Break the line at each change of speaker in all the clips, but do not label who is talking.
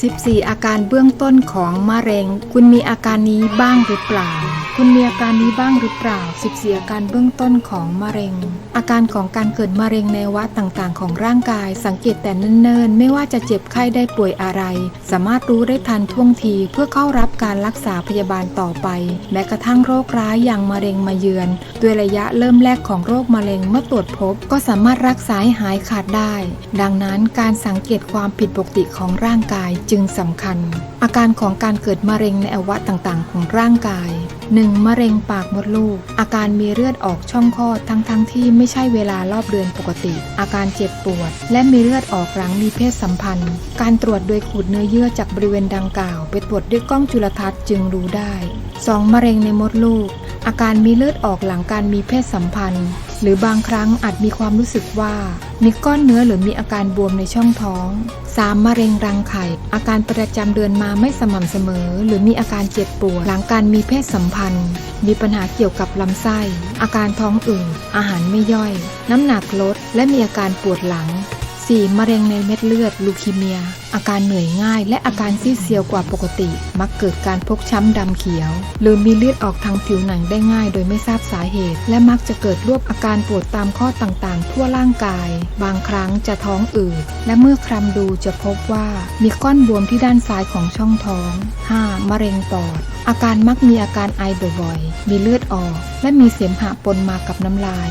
14 อาการเบื้องต้นของมะเร็ง คุณมีอาการนี้บ้างหรือเปล่า คุณมีอาการนี้บ้างหรือเปล่า 14 อาการเบื้องต้นของมะเร็ง อาการของการเกิดมะเร็งในวัดต่างๆ ของร่างกาย สังเกตแต่เนิ่นๆ ไม่ว่าจะเจ็บไข้ได้ป่วยอะไร สามารถรู้ได้ทันท่วงทีเพื่อเข้ารับการรักษาพยาบาลต่อไป แม้กระทั่งโรคร้ายอย่างมะเร็งมาเยือน ด้วยระยะเริ่มแรกของโรคมะเร็งเมื่อตรวจพบ ก็สามารถรักษาให้หายขาดได้ ดังนั้นการสังเกตความผิดปกติของร่างกายจึงสำคัญอาการของการเกิดมะเร็งในอวัยต่างๆ ของร่างกาย 1. มะเร็งปากมดลูก อาการมีเลือดออกช่องคลอดทั้งๆทที่ไม่ใช่เวลารอบเดือนปกติ อาการเจ็บปวด และมีเลือดออกหลังมีเพศสัมพันธ์ การตรวจโดยขูดเนื้อเยื่อจากบริเวณดังกล่าว ไปตรวจด้วยกล้องจุลทรรศน์จึงรู้ได้ 2. มะเร็งในมดลูก อาการมีเลือดออกหลังการมีเพศสัมพันธ์ หรือบางครั้งอาจมีความรู้สึกว่า มีก้อนเนื้อหรือมีอาการบวมในช่องท้อง 3. มะเร็งรังไข่ อาการประจำเดือนมาไม่สม่ำเสมอ หรือมีอาการเจ็บปวดหลังการมีเพศสัมพันธ์ มีปัญหาเกี่ยวกับลำไส้ อาการท้องอืดอาหารไม่ย่อย น้ำหนักลด และมีอาการปวดหลัง 4. มะเร็งในเม็ดเลือดลูคีเมีย อาการเหนื่อยง่าย และอาการซีดเซียวกว่าปกติ มักเกิดการพกช้ำดำเขียว หรือมีเลือดออกทางผิวหนังได้ง่ายโดยไม่ทราบสาเหตุ และมักจะเกิดรวบอาการปวดตามข้อต่างๆ ทั่วร่างกาย บางครั้งจะท้องอืดและเมื่อคลำดูจะพบว่ามีก้อนบวมที่ด้านซ้ายของช่องท้อง 5. มะเร็งปอด อาการมักมีอาการไอบ่อยๆ มีเลือดออก และมีเสมหะปนมากับน้ำลาย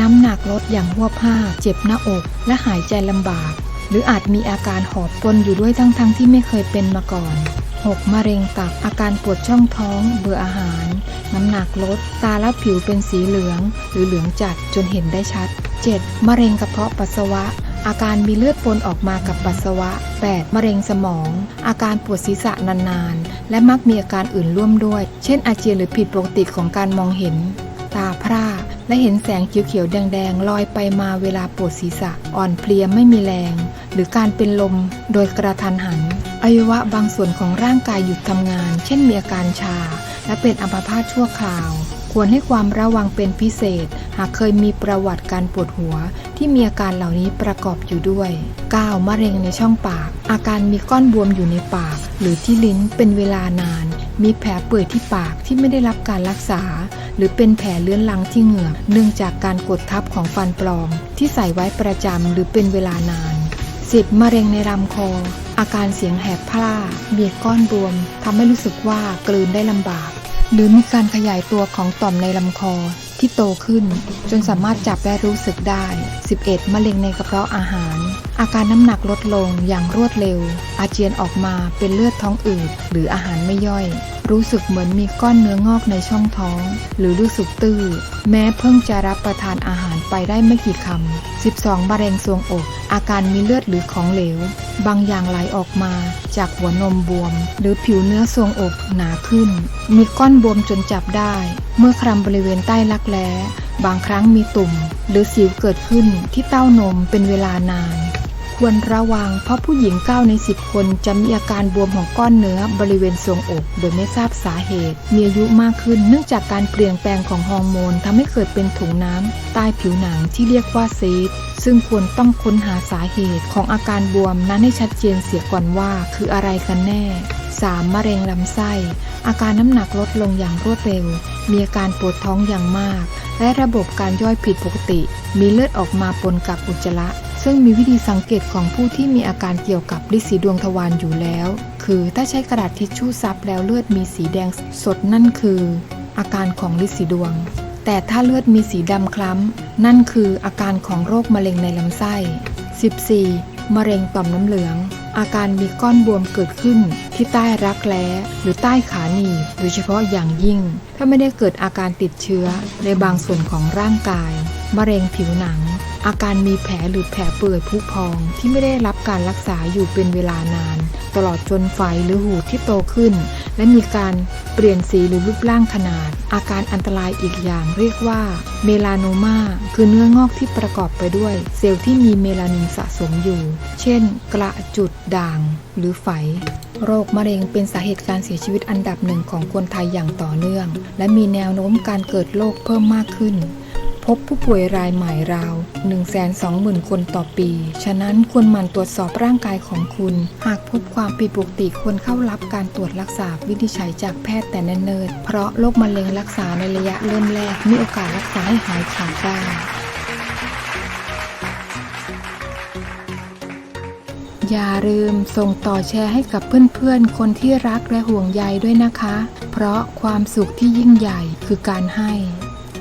น้ำหนักลดอย่างหวบห้า เจ็บหน้าอก และหายใจลำบาก หรืออาจมีอาการหอบปนอยู่ด้วยทั้งๆทที่ไม่เคยเป็นมาก่อน 6. มะเร็งตับอาการปวดช่องท้อง เบื่ออาหาร น้ำหนักลด ตาและผิวเป็นสีเหลือง หรือเหลืองจัดจนเห็นได้ชัด 7. มะเร็งกระเพาะปัสสาวะ อาการมีเลือดปนออกมากับปัสสาวะ 8. มะเร็งสมอง อาการปวดศีรษะนานๆ และมักมีอาการอื่นร่วมด้วย เช่นอาเจียนหรือผิดปกติของการมองเห็น ตาพร่า และเห็นแสงเขียวๆแดงๆลอยไปมาเวลาปวดศีรษะอ่อนเพลียไม่มีแรง หรือการเป็นลมโดยกระทันหันอวัยวะบางส่วนของร่างกายหยุดทำงาน เช่นมีอาการชา และเป็นอัมพาตชั่วคราว ควรให้ความระวังเป็นพิเศษ หากเคยมีประวัติการปวดหัว ที่มีอาการเหล่านี้ประกอบอยู่ด้วย 9. มะเร็งในช่องปาก อาการมีก้อนบวมอยู่ในปาก หรือที่ลิ้นเป็นเวลานาน มีแผลเปื่อยที่ปากที่ไม่ได้รับการรักษา หรือเป็นแผลเลื้อนลังที่เหงือกเนื่องจากการกดทับของฟันปลอม ที่ใส่ไว้ประจำหรือเป็นเวลานาน 10. มะเร็งในลำคอ อาการเสียงแหบพร่ามีก้อนบวมทำให้รู้สึกว่ากลืนได้ลำบาก หรือมีการขยายตัวของต่อมในลำคอที่โตขึ้น จนสามารถจับและรู้สึกได้ 11. มะเร็งในกระเพาะอาหาร อาการน้ำหนักลดลงอย่างรวดเร็ว อาเจียนออกมาเป็นเลือดท้องอืดหรืออาหารไม่ย่อย รู้สึกเหมือนมีก้อนเนื้องอกในช่องท้อง หรือรู้สึกตื้อ แม้เพิ่งจะรับประทานอาหารไปได้ไม่กี่คำ 12. มะเร็งทรวงอก อาการมีเลือดหรือของเหลว บางอย่างไหลออกมาจากหัวนมบวม หรือผิวเนื้อทรวงอกหนาขึ้น มีก้อนบวมจนจับได้ เมื่อคลำบริเวณใต้รักแร้บางครั้งมีตุ่ม หรือสิวเกิดขึ้นที่เต้านมเป็นเวลานาน ควรระวัง เพราะผู้หญิง 9 ใน 10 คนจะมีอาการบวมของก้อนเนื้อบริเวณทรวงอก โดยไม่ทราบสาเหตุ มีอายุมากขึ้นเนื่องจากการเปลี่ยนแปลงของฮอร์โมนทำให้เกิดเป็นถุงน้ำใต้ผิวหนังที่เรียกว่าซีสซึ่งควรต้องค้นหาสาเหตุของอาการบวมนั้นให้ชัดเจนเสียก่อนว่าคืออะไรกันแน่ 3. มะเร็งลำไส้ อาการน้ำหนักลดลงอย่างรวดเร็ว มีอาการปวดท้องอย่างมาก และระบบการย่อยผิดปกติ มีเลือดออกมาปนกับอุจจาระ ซึ่งมีวิธีสังเกตของผู้ที่มีอาการเกี่ยวกับลิสีดวงทวารอยู่แล้ว คือถ้าใช้กระดาษทิชชู่ซับแล้วเลือดมีสีแดงสดนั่นคือ อาการของลิสีดวง แต่ถ้าเลือดมีสีดำคล้ำ นั่นคืออาการของโรคมะเร็งในลำไส้ 14. มะเร็งต่อมน้ำเหลือง อาการมีก้อนบวมเกิดขึ้น ที่ใต้รักแร้หรือใต้ขาหนีบโดยเฉพาะอย่างยิ่ง ถ้าไม่ได้เกิดอาการติดเชื้อในบางส่วนของร่างกาย มะเร็งผิวหนัง อาการมีแผลหรือแผลเปื่อยพุพองที่ไม่ได้รับการรักษาอยู่เป็นเวลานาน ตลอดจนไฟหรือหูที่โตขึ้น และมีการเปลี่ยนสีหรือรูปร่างขนาด อาการอันตรายอีกอย่างเรียกว่าเมลาโนมาคือเนื้องอกที่ประกอบไปด้วย เซลล์ที่มีเมลานินสะสมอยู่ เช่น กระจุดด่าง หรือไฝโรคมะเร็งเป็นสาเหตุการเสียชีวิตอันดับหนึ่งของคนไทยอย่างต่อเนื่อง และมีแนวโน้มการเกิดโรคเพิ่มมากขึ้น พบผู้ป่วยรายใหม่ราว 120,000 คนต่อปี ฉะนั้นควรหมั่นตรวจสอบร่างกายของคุณ หากพบความผิดปกติควรเข้ารับการตรวจรักษาวินิจฉัยจากแพทย์แต่เนิ่นๆ เพราะโรคมะเร็งรักษาในระยะเริ่มแรกมีโอกาสรักษาให้หายขาดได้อย่าลืมส่งต่อแชร์ให้กับเพื่อนๆ คนที่รักและห่วงใยด้วยนะคะ เพราะความสุขที่ยิ่งใหญ่คือการให้